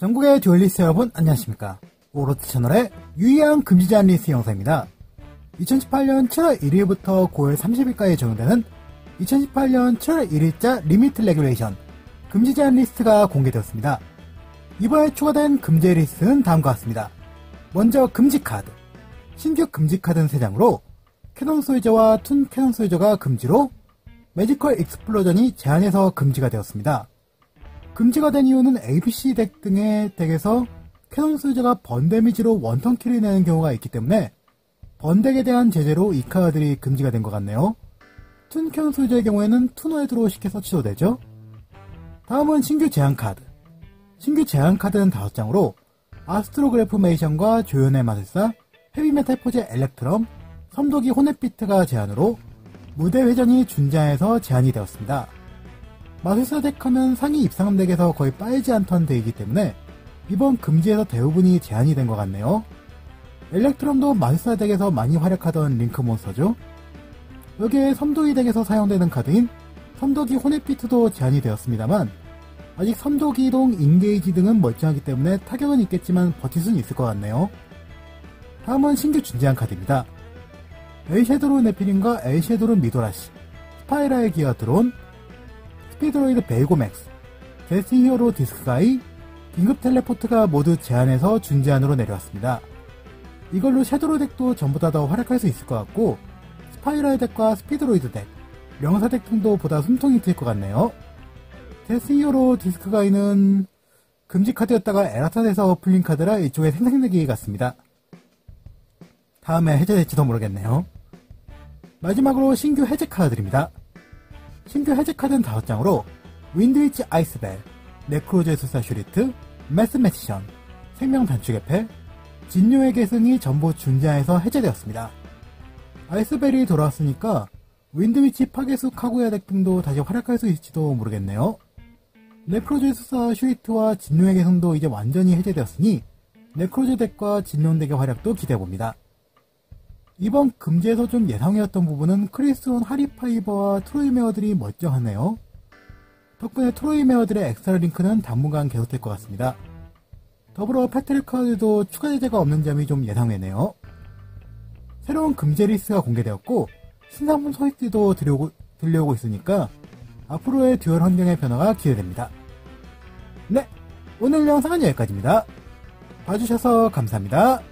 전국의 듀얼리스트 여러분 안녕하십니까? 오로트 채널의 유의한 금지 제한 리스트 영상입니다. 2018년 7월 1일부터 9월 30일까지 적용되는 2018년 7월 1일자 리미트 레귤레이션 금지 제한 리스트가 공개되었습니다. 이번에 추가된 금지 리스트는 다음과 같습니다. 먼저 금지 카드. 신규 금지 카드는 3장으로 캐논 소유저와 툰 캐논 소유저가 금지로 매지컬 익스플로전이 제한해서 금지가 되었습니다. 금지가 된 이유는 ABC 덱 등의 덱에서 캐논 소유자가 번 데미지로 원턴 킬을 내는 경우가 있기 때문에 번덱에 대한 제재로 이 카드들이 금지가 된 것 같네요. 툰 캐논 소유자의 경우에는 투노헤드로 쉽게 서치도 되죠. 다음은 신규 제한 카드. 신규 제한 카드는 5장으로 아스트로그래프메이션과 조연의 마술사, 헤비메탈 포제 엘렉트럼, 섬도기 호넷비트가 제한으로 무대 회전이 준장에서 제한이 되었습니다. 마술사 덱 하면 상위 입상함 덱에서 거의 빠지지 않던 덱이기 때문에 이번 금지에서 대부분이 제한이 된 것 같네요. 엘렉트럼도 마술사 덱에서 많이 활약하던 링크 몬스터죠. 여기에 섬도기 덱에서 사용되는 카드인 섬도기 호넷비트도 제한이 되었습니다만 아직 섬도기 이동, 인게이지 등은 멀쩡하기 때문에 타격은 있겠지만 버틸 수는 있을 것 같네요. 다음은 신규 준제한 카드입니다. 엘쉐도로 네피린과 엘쉐도로 미도라시, 스파이라의 기어 드론, 스피드로이드 베이고맥스, 데스티 히어로 디스크가이, 긴급 텔레포트가 모두 제한해서 준제한으로 내려왔습니다. 이걸로 섀도로 덱도 전보다 더 활약할 수 있을 것 같고 스파이럴 덱과 스피드로이드 덱, 명사 덱 등도 보다 숨통이 트일 것 같네요. 데스 히어로 디스크가이는 금지 카드였다가 에라탄에서 풀린 카드라 이쪽에 생생내기 같습니다. 다음에 해제될지도 모르겠네요. 마지막으로 신규 해제 카드들입니다. 신규 해제 카드는 5장으로 윈드위치 아이스벨, 네크로제 수사 슈리트, 매스매치션, 생명 단축의 패, 진료의 계승이 전부 준지하에서 해제되었습니다. 아이스벨이 돌아왔으니까 윈드위치 파괴수 카구야 덱 등도 다시 활약할 수 있을지도 모르겠네요. 네크로제 수사 슈리트와 진료의 계승도 이제 완전히 해제되었으니 네크로제 덱과 진료 덱의 활약도 기대해봅니다. 이번 금지에서 좀 예상해왔던 부분은 크리스온 하리파이버와 트로이 메어들이 멀쩡하네요. 덕분에 트로이 메어들의 엑스트라 링크는 당분간 계속될 것 같습니다. 더불어 패트릭 카드도 추가 제재가 없는 점이 좀 예상되네요. 새로운 금지 리스트가 공개되었고 신상품 소식들도 들려오고, 들려오고 있으니까 앞으로의 듀얼 환경의 변화가 기대됩니다. 네, 오늘 영상은 여기까지입니다. 봐주셔서 감사합니다.